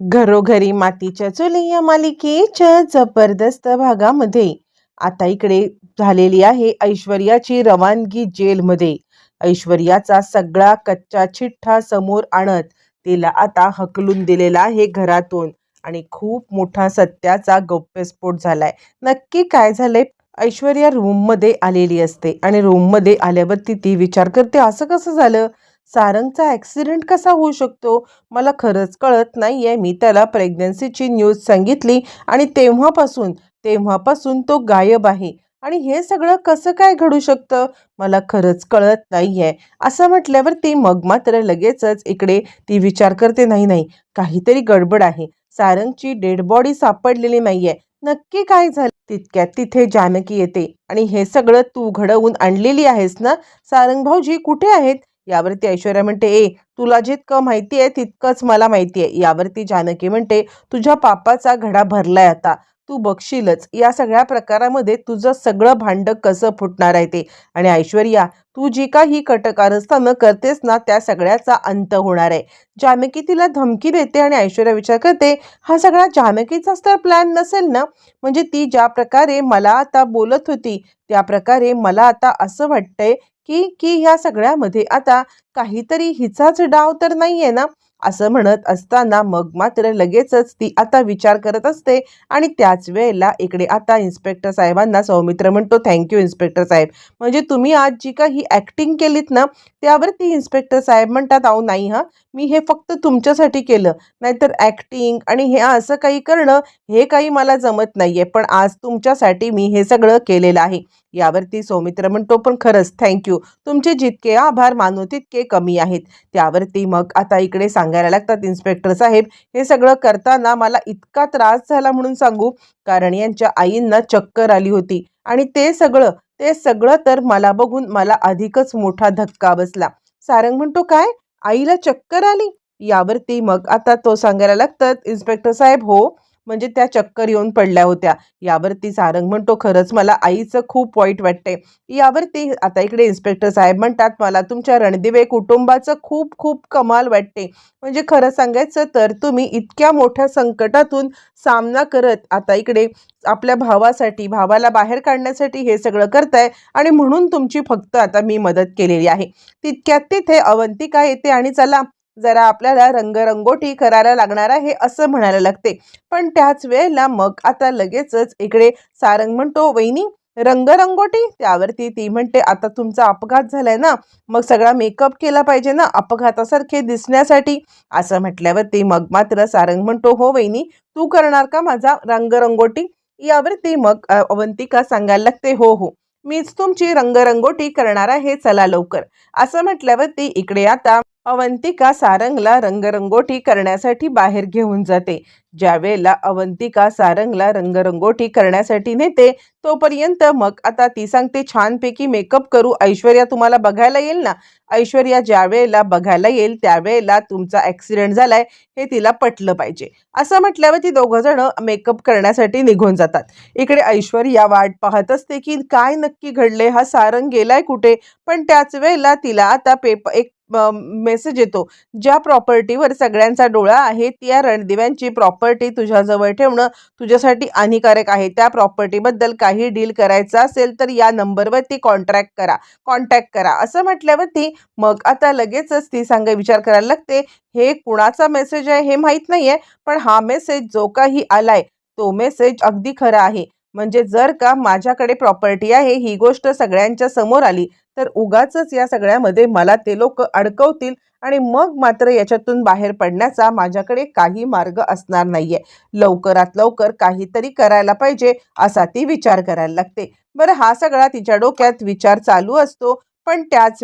घरोघरी मातीच्या चुली या मालिकेच्या जबरदस्त भागामध्ये. आता इकडे झालेली आहे ऐश्वर्याची रवानगी जेलमध्ये. ऐश्वर्याचा सगळा कच्चा चिठ्ठा समोर आणत तिला आता हकलून दिलेला आहे घरातून आणि खूप मोठा सत्याचा गौप्यस्फोट झालाय. नक्की काय झालंय? ऐश्वर्या रूममध्ये आलेली असते आणि रूममध्ये आल्यावरती ती विचार करते असं कसं झालं? सारंगचा ॲक्सिडेंट कसा होऊ शकतो? मला खरंच कळत नाही आहे मी त्याला प्रेग्नन्सीची न्यूज सांगितली आणि तेव्हापासून तेव्हापासून तो गायब आहे. आणि हे सगळं कसं काय घडू शकतं? मला खरंच कळत नाही आहे असं म्हटल्यावर ती मग मात्र लगेचच इकडे ती विचार करते नाही नाही काहीतरी गडबड आहे. सारंगची डेड बॉडी सापडलेली नाही आहे नक्की काय झालं? तितक्यात तिथे जानकी येते. आणि हे सगळं तू घडवून आणलेली आहेस ना? सारंग भाऊजी कुठे आहेत? यावरती ऐश्वर्या म्हणते ए तुला जितकं माहिती आहे तितकंच मला माहिती आहे. यावरती जानकी म्हणते तुझ्या पापाचा घडा भरलाय आता तू बघशीलच. या सगळ्या प्रकारामध्ये तुझं सगळं भांड कसं फुटणार आहे ते? आणि ऐश्वर्या तू जी काही कटकारस्थानं करतेस ना त्या सगळ्याचा अंत होणार आहे. जानकी तिला धमकी देते आणि ऐश्वर्या विचार करते हा सगळा जानकीचाच तर प्लॅन नसेल ना? म्हणजे ती ज्या प्रकारे मला आता बोलत होती त्या प्रकारे मला आता असं वाटतंय की की ह्या सगळ्यामध्ये आता काहीतरी हिचाच डाव तर नाही आहे ना? असं म्हणत असताना मग मात्र लगेचच ती आता विचार करत असते. आणि त्याच वेळेला इकडे आता इन्स्पेक्टर साहेबांना सौमित्र म्हणतो थँक्यू इन्स्पेक्टर साहेब. म्हणजे तुम्ही आज जी काही ॲक्टिंग केलीत ना त्यावरती इन्स्पेक्टर साहेब म्हणतात अहो नाही हां. मी हे फक्त तुमच्यासाठी केलं. नाहीतर ॲक्टिंग आणि हे असं काही करणं हे काही मला जमत नाही आहे पण आज तुमच्यासाठी मी हे सगळं केलेलं आहे. यावरती सौमित्र म्हणतो पण खरंच थँक्यू तुमचे जितके आभार मानू तितके कमी आहेत. त्यावरती मग आता इकडे सांग सांगायला लागतात इन्स्पेक्टर साहेब. हे सगळं करताना मला इतका त्रास झाला म्हणून सांगू. कारण यांच्या आईंना चक्कर आली होती. आणि ते सगळं ते सगळं तर मला बघून मला अधिकच मोठा धक्का बसला. सारंग म्हणतो काय? आईला चक्कर आली? यावरती मग आता तो सांगायला लागतात. इन्स्पेक्टर साहेब हो म्हणजे त्या चक्कर येऊन पडल्या होत्या. यावरती सारंग म्हणतो खरंच मला आईचं खूप वाईट वाटते. यावरती आता इकडे इन्स्पेक्टर साहेब म्हणतात मला तुमच्या रणदिवे कुटुंबाचं खूप खूप कमाल वाटते. म्हणजे खरं सांगायचं तर तुम्ही इतक्या मोठ्या संकटातून सामना करत आता इकडे आपल्या भावासाठी भावाला बाहेर काढण्यासाठी हे सगळं करताय आणि म्हणून तुमची फक्त आता मी मदत केलेली आहे. तितक्यात तिथे अवंतिका येते आणि चला जरा आपल्याला रंगरंगोटी करायला लागणार आहे असं म्हणायला लागते. पण त्याच वेळेला मग आता लगेचच इकडे सारंग म्हणतो वहिनी रंगरंगोटी? त्यावरती ती म्हणते आता तुमचा अपघात झालाय ना मग सगळा मेकअप केला पाहिजे ना अपघातासारखे दिसण्यासाठी. असं म्हटल्यावरती मग मात्र सारंग म्हणतो हो वहिनी तू करणार का माझा रंगरंगोटी? यावरती मग अवंतिका सांगायला लागते हो हो मीच तुमची रंगरंगोटी करणार आहे चला लवकर. असं म्हटल्यावरती इकडे आता अवंतिका सारंगला रंगरंगोटी करण्यासाठी बाहेर घेऊन जाते. ज्यावेळेला अवंतिका सारंगला रंगरंगोटी करण्यासाठी नेते तोपर्यंत मग आता ती सांगते छानपैकी मेकअप करू. ऐश्वर्या तुम्हाला बघायला येईल ना? ऐश्वर्या ज्या वेळेला बघायला येईल त्यावेळेला तुमचा ॲक्सिडेंट झालाय हे तिला पटलं पाहिजे. असं म्हटल्यावर ती दोघं जण मेकअप करण्यासाठी निघून जातात. इकडे ऐश्वर्या वाट पाहत असते की काय नक्की घडले हा सारंग गेलाय कुठे? पण त्याच वेळेला तिला आता पेपर एक मेसेज येतो. ज्या प्रॉपर्टीवर सगळ्यांचा डोळा आहे त्या रणदिव्यांची प्रॉपर्टी तुझ्याजवळ ठेवणं तुझ्यासाठी हानिकारक आहे. त्या प्रॉपर्टीबद्दल काही डील करायचं असेल तर या नंबरवरती कॉन्ट्रॅक्ट करा. कॉन्टॅक्ट करा. असं म्हटल्यावरती मग आता लगेचच ती सांगा विचार करायला लागते हे कुणाचा मेसेज आहे हे माहीत नाही आहे पण हा मेसेज जो काही आलाय तो मेसेज अगदी खरा आहे. म्हणजे जर का माझ्याकडे प्रॉपर्टी आहे ही गोष्ट सगळ्यांच्या समोर आली तर उगाचच या सगळ्यामध्ये मला ते लोक अडकवतील आणि मग मात्र याच्यातून बाहेर पडण्याचा माझ्याकडे काही मार्ग असणार नाहीये. लवकरात लवकर काहीतरी करायला पाहिजे असा ती विचार करायला लागते. बरं हा सगळा तिच्या डोक्यात विचार चालू असतो पण त्याच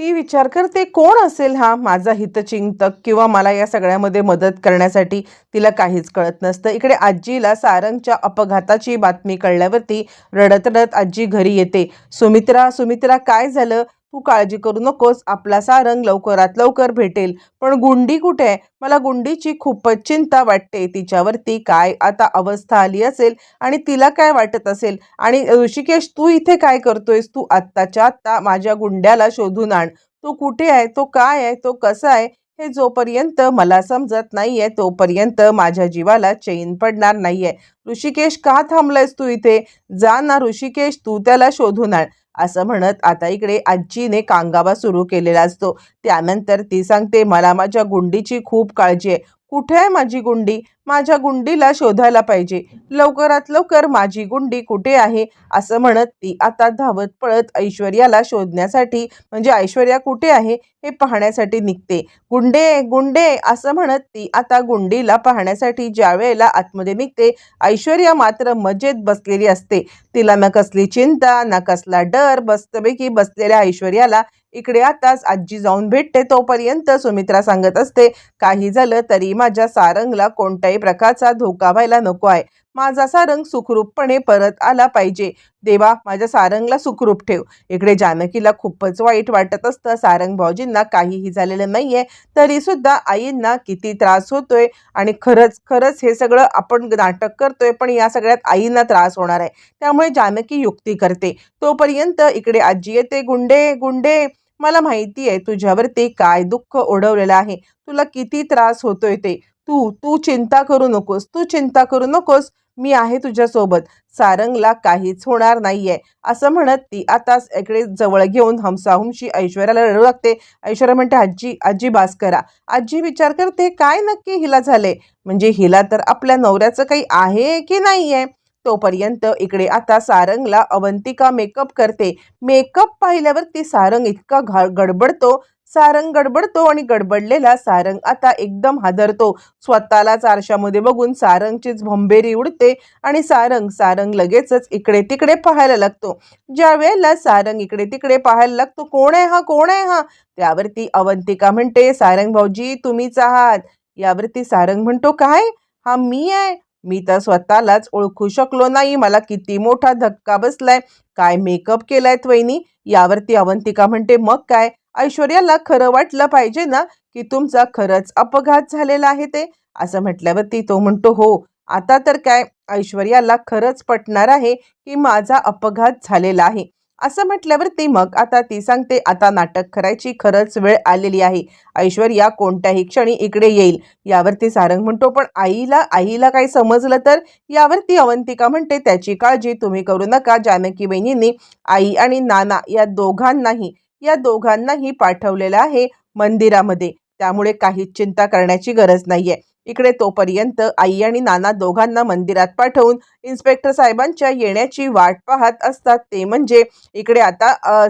ती विचार करते कोण असेल हा माझा हितचिंतक किंवा मला या सगळ्यामध्ये मदत करण्यासाठी तिला काहीच कळत नसतं. इकडे आजीला सारंगच्या अपघाताची बातमी कळल्यावरती रडत रडत आजी घरी येते. सुमित्रा सुमित्रा काय झालं? तू काळजी करू नकोस आपला सारंग लवकरात लवकर भेटेल. पण गुंडी कुठे आहे? मला गुंडीची खूपच चिंता वाटते. तिच्यावरती काय आता अवस्था आली असेल आणि तिला काय वाटत असेल? आणि ऋषिकेश तू इथे काय करतोयस? तू आत्ताच्या आत्ता माझ्या गुंड्याला शोधून आण. तो कुठे आहे? तो काय आहे? तो कसा आहे? हे जोपर्यंत मला समजत नाहीये तोपर्यंत माझ्या जीवाला चैन पडणार नाहीये. ऋषिकेश का थांबलायस तू इथे? जा ना ऋषिकेश तू त्याला शोधून आण. असं म्हणत आता इकडे आजीने कांगावा सुरू केलेला असतो. त्यानंतर ती सांगते मला माझ्या गुंडीची खूप काळजी आहे. कुठे आहे माझी गुंडी? माझ्या गुंडीला शोधायला पाहिजे. लवकरात लवकर माझी गुंडी कुठे आहे? असं म्हणत ती आता धावत पळत ऐश्वर्याला शोधण्यासाठी म्हणजे ऐश्वर्या कुठे आहे? हे पाहण्यासाठी निघते. गुंडे गुंडे असं म्हणत ती आता गुंडीला पाहण्यासाठी ज्या वेळेला आतमध्ये निघते ऐश्वर्या मात्र मजेत बसलेली असते. तिला न कसली चिंता न कसला डर बस्तपैकी बसलेल्या ऐश्वर्याला इकडे आताच आजी जाऊन भेटते तोपर्यंत सुमित्रा सांगत असते काही झालं तरी माझ्या सारंगला कोणत्याही प्रकारचा धोका व्हायला नको आहे. माझा सारंग सुखरूपपणे परत आला पाहिजे. देवा माझ्या सारंगला सुखरूप ठेव. इकडे जानकीला खूपच वाईट वाटत असतं. सारंग भाऊजींना काहीही झालेलं नाहीये. तरी सुद्धा आईंना किती त्रास होतोय आणि खरंच खरंच हे सगळं आपण नाटक करतोय पण या सगळ्यात आईंना त्रास होणार आहे. त्यामुळे जानकी युक्ती करते. तोपर्यंत इकडे आजी येते गुंडे गुंडे मला माहिती आहे तुझ्यावरती काय दुःख ओढवलेलं आहे. तुला किती त्रास होतोय ते. तू तू चिंता करू नकोस. तू चिंता करू नकोस. मी आहे तुझ्यासोबत. सारंगला काहीच होणार नाहीये. असं म्हणत ती आता इकडे जवळ घेऊन हमसाहुमशी ऐश्वर्याला रडू लागते. ऐश्वर्या म्हणते आजी आजी बास करा. आजी विचार करते काय नक्की हिला झाले? म्हणजे हिला तर आपल्या नवऱ्याचं काही आहे की नाही आहे तोपर्यंत इकडे आता सारंगला अवंतिका मेकअप करते. मेकअप पाहिल्यावर ती सारंग इतका घा गडबडतो. सारंग गडबडतो आणि गडबडलेला सारंग आता एकदम हादरतो. स्वतःलाच आरशामध्ये बघून सारंगचीच भंबेरी उडते आणि सारंग सारंग लगेचच इकडे तिकडे पाहायला लागतो. ज्या वेळेला सारंग इकडे तिकडे पाहायला लागतो कोण आहे हा? कोण आहे हा? त्यावरती अवंतिका म्हणते सारंग भाऊजी तुम्हीच आहात. यावरती सारंग म्हणतो काय? हा मी आहे. मी तर स्वतःलाच ओळखू शकलो नाही. मला किती मोठा धक्का बसलाय. काय मेकअप केलाय वहिनी? यावरती अवंतिका म्हणते मग काय? ऐश्वर्याला खरं वाटलं पाहिजे ना की तुमचा खरंच अपघात झालेला आहे ते? असं म्हटल्यावरती तो म्हणतो हो आता तर काय? ऐश्वर्याला खरंच पटणार आहे की माझा अपघात झालेला आहे. असं म्हटल्यावरती मग आता ती सांगते आता नाटक करायची खरंच वेळ आलेली आहे. ऐश्वर्या कोणत्याही क्षणी इकडे येईल. यावरती सारंग म्हणतो पण आईला आईला काही समजलं तर? यावरती अवंतिका म्हणते त्याची काळजी तुम्ही करू नका. जानकी बहिणींनी आई आणि नाना या दोघांनाही या दोघांनाही पाठवलेलं आहे मंदिरामध्ये. त्यामुळे काहीच चिंता करण्याची गरज नाहीये. इकडे तोपर्यंत आई आणि नाना दोघांना मंदिरात पाठवून इन्स्पेक्टर साहेबांच्या येण्याची वाट पाहत असतात. ते म्हणजे इकडे आता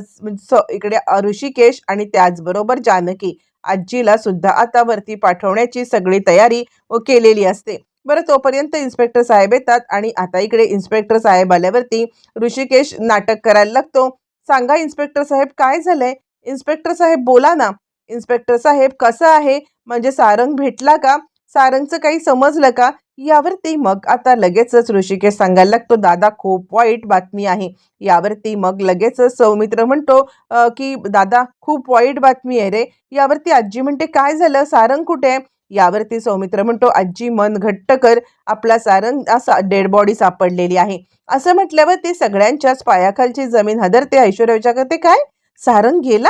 इकडे ऋषिकेश आणि त्याचबरोबर जानकी आजीला सुद्धा आता वरती पाठवण्याची सगळी तयारी केलेली असते. बरं तोपर्यंत इन्स्पेक्टर साहेब येतात आणि आता इकडे इन्स्पेक्टर साहेब आल्यावरती ऋषिकेश नाटक करायला लागतो. सांगा इन्स्पेक्टर साहेब काय झालंय? इन्स्पेक्टर साहेब बोला ना. इन्स्पेक्टर साहेब कसं आहे? म्हणजे सारंग भेटला का? सारंगचं काही समजलं का? यावरती मग आता लगेचच ऋषिकेश सांगायला लागतो. दादा खूप वाईट बातमी आहे. यावरती मग लगेचच सौमित्र म्हणतो की दादा खूप वाईट बातमी आहे रे. यावरती आजी म्हणते काय झालं? सारंग कुठे आहे? यावरती सौमित्र म्हणतो आजी मन घट्ट कर. आपला सारंग डेड बॉडी सापडलेली आहे. असं म्हटल्यावर ते सगळ्यांच्याच पायाखालची जमीन हदरते. ऐश्वर्या विचार करते काय? सारंग गेला?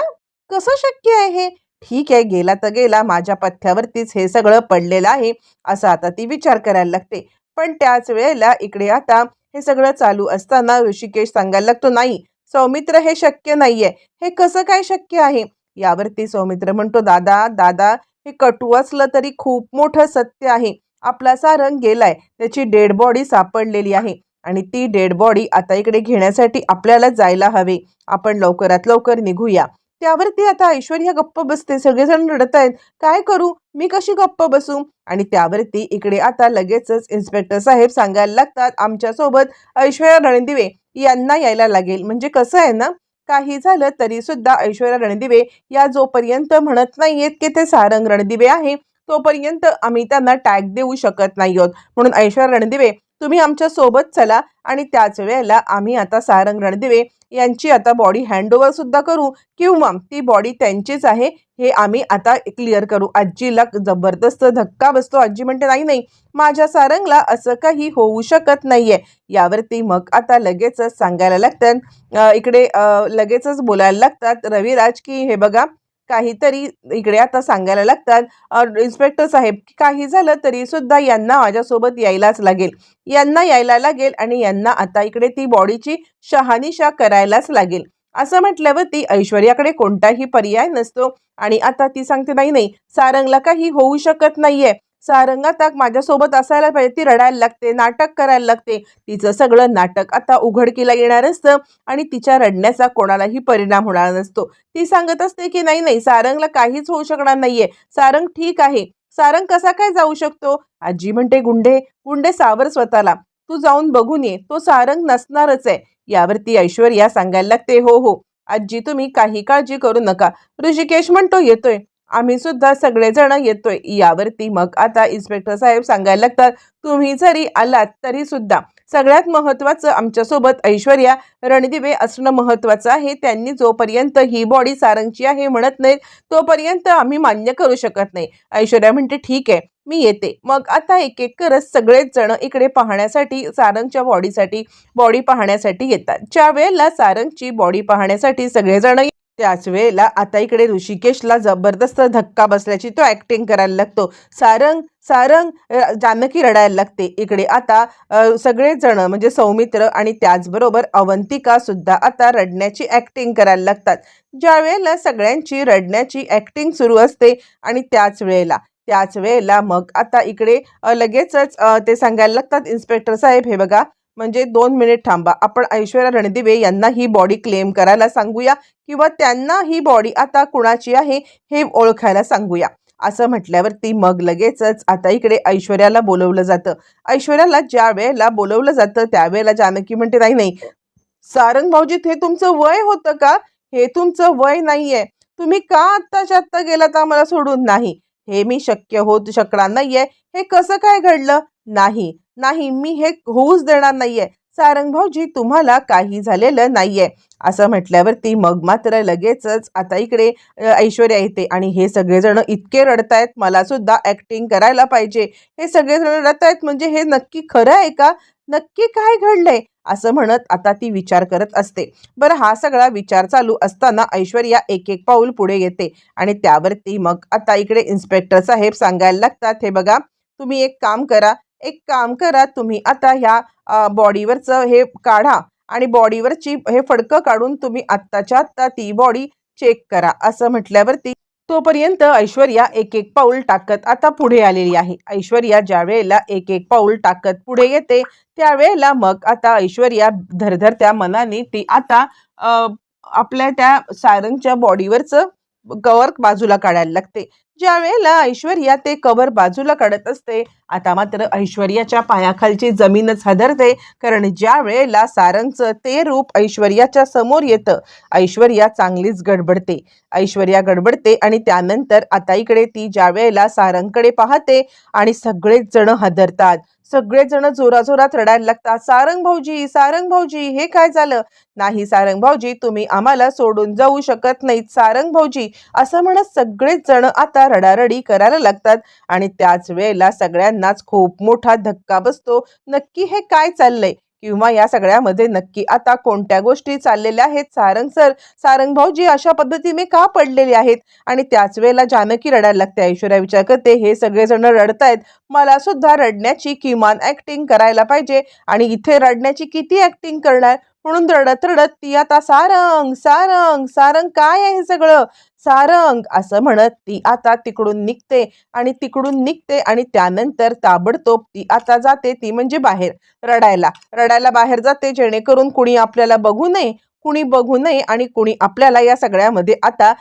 कसं शक्य आहे ठीक आहे गेला तर गेला माझ्या पथ्यावरतीच हे सगळं पडलेलं आहे असं आता ती विचार करायला लागते. पण त्याच वेळेला इकडे आता हे सगळं चालू असताना ऋषिकेश सांगायला लागतो नाही सौमित्र हे शक्य नाहीये. हे कसं काय शक्य आहे? यावरती सौमित्र म्हणतो दादा दादा हे कटू असलं तरी खूप मोठं सत्य आहे. आपला सारंग गेलाय त्याची डेड बॉडी सापडलेली आहे आणि ती डेड बॉडी आता इकडे घेण्यासाठी आपल्याला जायला हवे. आपण लवकरात लवकर निघूया. त्यावरती आता ऐश्वर्या गप्प बसते. सगळेजण रडत आहेत. काय करू? मी कशी गप्प बसू? आणि त्यावरती इकडे आता लगेचच इन्स्पेक्टर साहेब सांगायला लागतात आमच्यासोबत ऐश्वर्या रणदिवे यांना यायला लागेल. म्हणजे कसं आहे ना काही झालं तरी सुद्धा ऐश्वर्या रणदिवे या जोपर्यंत म्हणत नाहीयेत की ते सारंग रणदिवे आहे तोपर्यंत आम्ही त्यांना टॅग देऊ शकत नाही आहोत. म्हणून ऐश्वर्या रणदिवे तुम्ही आमच्यासोबत चला आणि त्याच वेळेला आम्ही आता सारंग रणदिवे यांची आता बॉडी हँडओव्हर सुद्धा करू किंवा ती बॉडी त्यांचीच आहे हे आम्ही आता क्लिअर करू. आजीला जबरदस्त धक्का बसतो. आजी म्हणते नाही नाही माझ्या सारंगला असं काही होऊ शकत नाहीये. यावरती मग आता लगेचच सांगायला लागतात. इकडे लगेचच बोलायला लागतात रविराज की हे बघा काहीतरी इकडे आता सांगायला लागतात. इन्स्पेक्टर साहेब काही झालं तरी सुद्धा यांना माझ्यासोबत यायलाच लागेल. यांना यायला लागेल आणि यांना आता इकडे ती बॉडीची शहानिशा करायलाच लागेल. असं म्हटल्यावरती ऐश्वर्याकडे कोणताही पर्याय नसतो. आणि आता ती सांगते नाही नाही सारंगला काही होऊ शकत नाहीये. सारंग माझ्यासोबत असायला पाहिजे ती रडायला लागते नाटक करायला लागते. तिचं सगळं नाटक आता उघडकीला येणार असतं आणि तिच्या रडण्याचा कोणालाही परिणाम होणार नसतो. ती सांगत असते की नाही नाही सारंगला काहीच होऊ शकणार नाहीये. सारंग ठीक आहे. सारंग कसा काय जाऊ शकतो? आजी म्हणते गुंडे गुंडे सावर स्वतःला. तू जाऊन बघून ये. तो सारंग नसणारच आहे. यावरती ऐश्वर्या सांगायला लागते हो हो. आजी तुम्ही काही काळजी करू नका. ऋषिकेश म्हणतो येतोय. आम्ही सुद्धा सगळेजण येतोय. यावरती मग आता इन्स्पेक्टर साहेब सांगायला लागतात तुम्ही जरी आलात तरी सुद्धा सगळ्यात महत्त्वाचं आमच्यासोबत ऐश्वर्या रणदिवे असणं महत्त्वाचं आहे. त्यांनी जोपर्यंत ही बॉडी सारंगची आहे म्हणत नाहीत तोपर्यंत आम्ही मान्य करू शकत नाही. ऐश्वर्या म्हणते ठीक आहे मी येते. मग आता एक एक करत सगळेच जण इकडे पाहण्यासाठी सारंगच्या बॉडीसाठी बॉडी पाहण्यासाठी येतात. ज्या वेळेला सारंगची बॉडी पाहण्यासाठी सगळेजण त्याच वेळेला आता इकडे ऋषिकेशला जबरदस्त धक्का बसल्याची तो ऍक्टिंग करायला लागतो. सारंग सारंग जानकी रडायला लागते. इकडे आता अ, सगळेच जण म्हणजे सौमित्र आणि त्याचबरोबर अवंतिका सुद्धा आता रडण्याची ऍक्टिंग करायला लागतात. ज्या वेळेला सगळ्यांची रडण्याची ऍक्टिंग सुरू असते आणि त्याच वेळेला त्याच वेळेला मग आता इकडे लगेचच ते सांगायला लागतात. इन्स्पेक्टर साहेब हे बघा म्हणजे दोन मिनिट थांबा. आपण ऐश्वर्या रणदिवे यांना ही बॉडी क्लेम करायला सांगूया किंवा त्यांना ही बॉडी आता कुणाची आहे हे ओळखायला सांगूया. असं म्हटल्यावरती मग लगेचच आता इकडे ऐश्वर्याला बोलवलं जातं. ऐश्वर्याला ज्या वेळेला बोलवलं जातं त्यावेळेला जानकी म्हणते नाही नाही. सारंग भाऊजीत हे तुमचं वय होतं का? हे तुमचं वय नाहीये. तुम्ही का आत्ताच्या आत्ता गेलात आम्हाला सोडून? नाही. हे मी शक्य होत शकणार नाहीये. हे कसं काय घडलं? नाही नाही मी हे होऊच देणार नाहीये. सारंग भाऊजी तुम्हाला काही झालेलं नाहीये. असं म्हटल्यावरती मग मात्र लगेचच आता इकडे ऐश्वर्या येते. आणि हे सगळेजण इतके रडतायत मला सुद्धा ऍक्टिंग करायला पाहिजे. हे सगळेजण रडतायत म्हणजे हे नक्की खरं आहे का? नक्की काय घडलंय? असं म्हणत आता ती विचार करत असते. बरं हा सगळा विचार चालू असताना ऐश्वर्या एक एक पाऊल पुढे येते आणि त्यावरती मग आता इकडे इन्स्पेक्टर साहेब सांगायला लागतात हे बघा तुम्ही एक काम करा. एक काम करा तुम्ही. आता ह्या बॉडीवरचं हे काढा आणि बॉडीवरची हे फडकं काढून तुम्ही आत्ताच्या आत्ता ती बॉडी चेक करा. असं म्हटल्यावरती तोपर्यंत ऐश्वर्या एक एक पाऊल टाकत आता पुढे आलेली आहे. ऐश्वर्या ज्या वेळेला एक एक पाऊल टाकत पुढे येते त्यावेळेला मग आता ऐश्वर्या धरधरत्या मनाने ती आता आपल्या त्या सारंगच्या बॉडीवरचं कवर बाजूला काढायला लागते. ज्या वेळेला ऐश्वर्या ते कवर बाजूला काढत असते आता मात्र ऐश्वर्याच्या पायाखालची जमीनच हादरते. कारण ज्या वेळेला सारंगचं ते रूप ऐश्वर्याच्या समोर येतं ऐश्वर्या चांगलीच गडबडते. ऐश्वर्या गडबडते आणि त्यानंतर आता इकडे ती ज्या वेळेला सारंगकडे पाहते आणि सगळेच जण हादरतात. सगळेजण जोराजोरात रडायला लागतात. सारंग भाऊजी सारंग भाऊजी हे काय झालं? नाही सारंग भाऊजी तुम्ही आम्हाला सोडून जाऊ शकत नाहीत. सारंग भाऊजी असं म्हणत सगळेच जण आता रडारडी करायला लागतात. आणि त्याच वेळेला सगळ्यांनाच खूप मोठा धक्का बसतो. नक्की हे काय चाललंय? किंवा या सगळ्यामध्ये नक्की आता कोणत्या गोष्टी चाललेल्या आहेत? सारंग सर सारंग भाऊजी अशा पद्धतीने का पडलेले आहेत? आणि त्याच वेळेला जानकी रडायला लागते. ऐश्वर्या विचार करते हे सगळेजण रडतायत. मला सुद्धा रडण्याची किमान ऍक्टिंग करायला पाहिजे. आणि इथे रडण्याची किती ऍक्टिंग करणार? म्हणून रडत रडत ती आता सारंग सारंग सारंग काय आहे हे सगळं? सारंग असं म्हणत ती आता तिकडून निघते आणि तिकडून निघते आणि त्यानंतर ताबडतोब ती आता जाते ती म्हणजे बाहेर रडायला. रडायला बाहेर जाते जेणेकरून कुणी आपल्याला बघू नये कुणी बघू नये आणि कुणी आपल्याला या सगळ्यामध्ये आता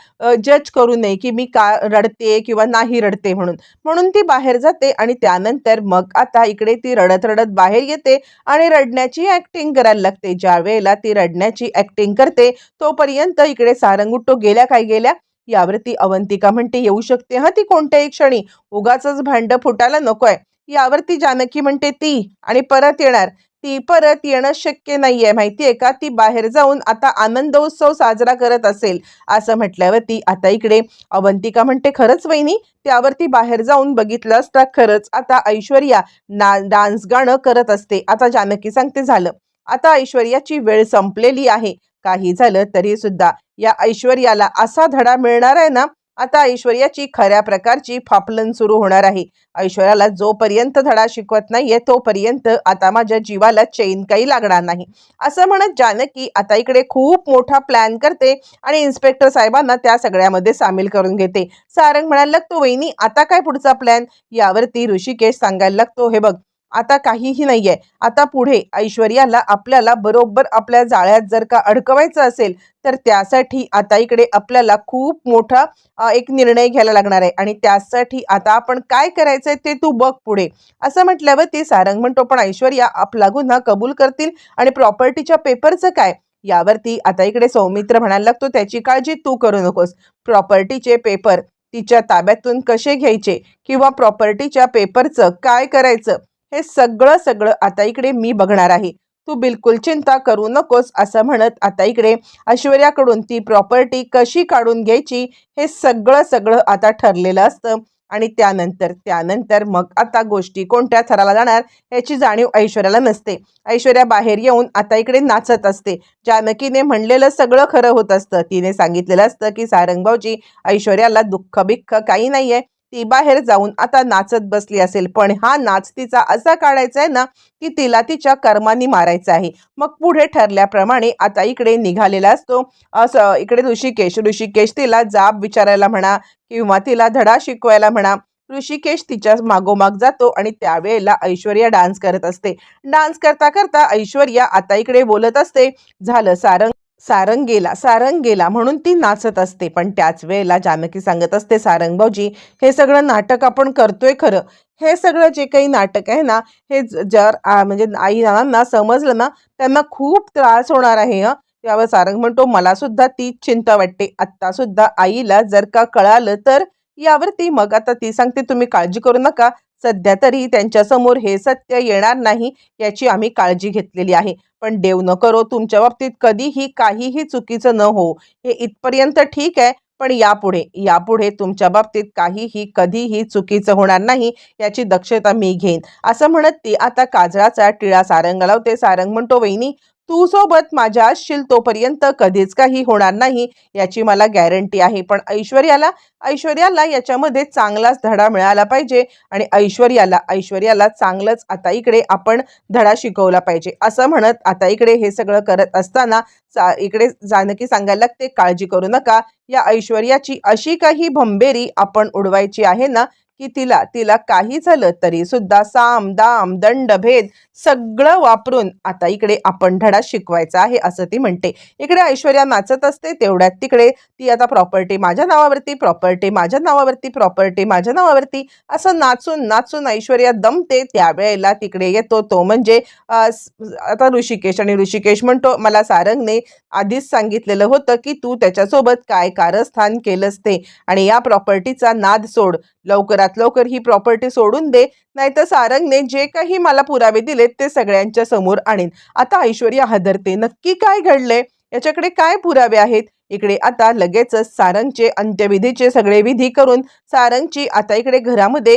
जज करू नये की मी का रडते किंवा नाही रडते म्हणून. म्हणून ती बाहेर जाते आणि त्यानंतर मग आता इकडे ती रडत रडत बाहेर येते आणि रडण्याची ऍक्टिंग करायला लागते. ज्या वेळेला ती रडण्याची ऍक्टिंग करते तोपर्यंत इकडे सारंगुट्टो गेल्या काय गेल्या? यावरती अवंतिका म्हणते येऊ शकते हा ती कोणत्याही क्षणी. उगाच भांड फुटायला नकोय. यावरती जानकी म्हणते ती. आणि परत येणार. ती परत येणं शक्य नाहीये माहितीये का? ती बाहेर जाऊन आता आनंदोत्सव साजरा करत असेल असं म्हटल्यावरती आता इकडे अवंतिका म्हणते खरंच वहिनी त्यावरती बाहेर जाऊन बघितलं असता खरंच आता ऐश्वर्या ना डान्स गाणं करत असते. आता जानकी सांगते झालं. आता ऐश्वर्याची वेळ संपलेली आहे. काही झालं तरी सुद्धा या ऐश्वर्याला असा धडा मिळणार आहे ना आता ऐश्वर्याची खऱ्या प्रकारची फापलन सुरू होणार आहे. ऐश्वर्याला जोपर्यंत धडा शिकवत नाहीये तोपर्यंत आता माझ्या जीवाला चैन काही लागणार नाही. असं म्हणत जानकी आता इकडे खूप मोठा प्लॅन करते आणि इन्स्पेक्टर साहेबांना त्या सगळ्यामध्ये सामील करून घेते. सारंग म्हणायला लागतो वहिनी आता काय पुढचा प्लॅन? यावरती ऋषिकेश सांगायला लागतो हे बघ आता काहीही नाहीये. आता पुढे ऐश्वर्याला आपल्याला बरोबर आपल्या जाळ्यात जर का अडकवायचं असेल तर त्यासाठी आता इकडे आपल्याला खूप मोठा एक निर्णय घ्यायला लागणार आहे. आणि त्यासाठी आता आपण काय करायचंय ते तू बघ पुढे. असं म्हटल्यावर ते सारंग म्हणतो पण ऐश्वर्या आपला गुन्हा कबूल करतील? आणि प्रॉपर्टीच्या पेपरचं काय? यावरती आता इकडे सौमित्र म्हणायला लागतो त्याची काळजी तू करू नकोस. प्रॉपर्टीचे पेपर तिच्या ताब्यातून कसे घ्यायचे? किंवा प्रॉपर्टीच्या पेपरचं काय करायचं? हे सगळं सगळं आता इकडे मी बघणार आहे. तू बिलकुल चिंता करू नकोस असं म्हणत आता इकडे ऐश्वर्याकडून ती प्रॉपर्टी कशी काढून घ्यायची हे सगळं सगळं आता ठरलेलं असतं. आणि त्यानंतर त्यानंतर मग आता गोष्टी कोणत्या थराला जाणार याची जाणीव ऐश्वर्याला नसते. ऐश्वर्या बाहेर येऊन आता इकडे नाचत असते. जानकीने म्हणलेलं सगळं खरं होत असतं. तिने सांगितलेलं असतं की सारंग भाऊजी ऐश्वर्याला दुःख बिख्ख काही नाहीये. ती बाहेर जाऊन आता नाचत बसली असेल. पण हा नाच तिचा असा काढायचा आहे ना की तिला तिच्या कर्मानी मारायचा आहे. मग पुढे ठरल्याप्रमाणे आता इकडे निघालेला असतो. असं इकडे ऋषिकेश ऋषिकेश तिला जाब विचारायला म्हणा किंवा तिला धडा शिकवायला म्हणा ऋषिकेश तिच्या मागोमाग जातो आणि त्यावेळेला ऐश्वर्या डान्स करत असते. डान्स करता करता ऐश्वर्या आता इकडे बोलत असते. झालं सारंग सारंग गेला सारंग गेला म्हणून ती नाचत असते. पण त्याच वेळेला जानकी सांगत असते सारंग भाऊजी हे सगळं नाटक आपण करतोय खरं. हे सगळं जे काही नाटक आहे ना हे ज- जर म्हणजे आई नानांना समजलं ना त्यांना खूप त्रास होणार आहे हं. यावर सारंग म्हणतो मला सुद्धा तीच चिंता वाटते. आत्ता सुद्धा आईला जर का कळालं तर यावरती मग आता ती सांगते तुम्ही काळजी करू नका. सध्या तरी त्यांच्यासमोर हे सत्य येणार नाही याची आम्ही काळजी घेतलेली आहे. पण देव न करो तुमच्या बाबतीत. कधीही काहीही चुकीचं न हो. हे इथपर्यंत ठीक आहे पण यापुढे यापुढे तुमच्या बाबतीत काहीही कधीही चुकीचं होणार नाही याची दक्षता मी घेईन. असं म्हणत ती आता काजळाचा टिळा सारंग लावते. सारंग म्हणतो वहिनी तू सोबत माझ्या असशील तोपर्यंत कधीच काही होणार नाही याची मला गॅरंटी आहे. पण ऐश्वर्याला ऐश्वर्याला याच्यामध्ये चांगलाच धडा मिळाला पाहिजे आणि ऐश्वर्याला ऐश्वर्याला चांगलंच आता इकडे आपण धडा शिकवला पाहिजे. असं म्हणत आता इकडे हे सगळं करत असताना सा इकडे जानकी सांगायला लागते काळजी करू नका. या ऐश्वर्याची अशी काही भंबेरी आपण उडवायची आहे ना की तिला तिला काही झालं तरी सुद्धा साम दाम दंड भेद सगळं वापरून आता इकडे आपण धडा शिकवायचा आहे असं ती म्हणते. इकडे ऐश्वर्या नाचत असते तेवढ्यात तिकडे ती आता प्रॉपर्टी माझ्या नावावरती प्रॉपर्टी माझ्या नावावरती प्रॉपर्टी माझ्या नावावरती असं नाचून नाचून ऐश्वर्या दमते. त्यावेळेला तिकडे येतो तो म्हणजे आता ऋषिकेश आणि ऋषिकेश म्हणतो मला सारंगने आधीच सांगितलेलं होतं की तू त्याच्यासोबत काय कारस्थान केलंस ते आणि या प्रॉपर्टीचा नाद सोड. लवकरात लवकर ही प्रॉपर्टी सोडून दे नाहीतर सारंगने जे काही मला पुरावे दिलेत ते सगळ्यांच्या समोर आणीन. आता ऐश्वर्या हदरते. नक्की काय घडले याच्याकडे काय पुरावे आहेत? इकडे आता लगेचच सारंगचे अंत्यविधीचे सगळे विधी करून सारंगची आता इकडे घरामध्ये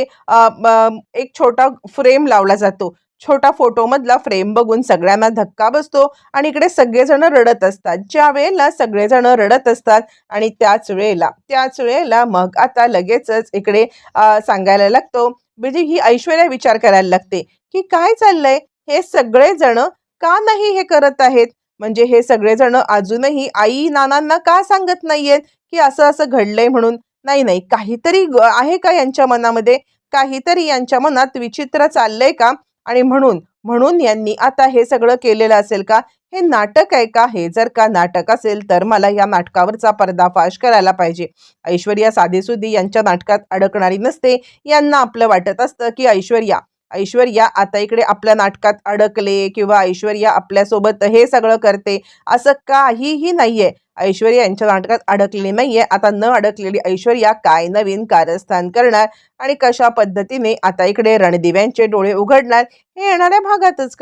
एक छोटा फ्रेम लावला जातो. छोटा फोटोमधला फ्रेम बघून सगळ्यांना धक्का बसतो आणि इकडे सगळेजण रडत असतात. ज्या वेळेला सगळेजण रडत असतात आणि त्याच वेळेला त्याच वेळेला मग आता लगेचच इकडे सांगायला लागतो. म्हणजे ही ऐश्वर्या विचार करायला लागते की काय चाललंय? हे सगळेजण का नाही हे करत आहेत? म्हणजे हे सगळेजण अजूनही आई नानांना का सांगत नाहीयेत की असं असं घडलंय म्हणून? नाही नाही. काहीतरी ग- आहे का यांच्या मनामध्ये? काहीतरी यांच्या मनात विचित्र चाललंय का? आणि म्हणून म्हणून यांनी आता हे सगळं केलेलं असेल का? हे नाटक आहे का हे? जर का नाटक असेल तर मला या नाटकावरचा पर्दाफाश करायला पाहिजे. ऐश्वर्या साधेसुदी यांच्या नाटकात अडकणारी नसते. यांना आपलं वाटत असतं की ऐश्वर्या ऐश्वर्या आता इकडे आपल्या नाटकात अडकले किंवा ऐश्वर्या आपल्यासोबत हे सगळं करते. असं काहीही नाहीये. ऐश्वर्या यांच्या नाटकात अडकलेली नाहीये. आता न अडकलेली ऐश्वर्या काय नवीन कारस्थान करणार आणि कशा पद्धतीने आता इकडे रणदिव्यांचे डोळे उघडणार हे येणाऱ्या भागातच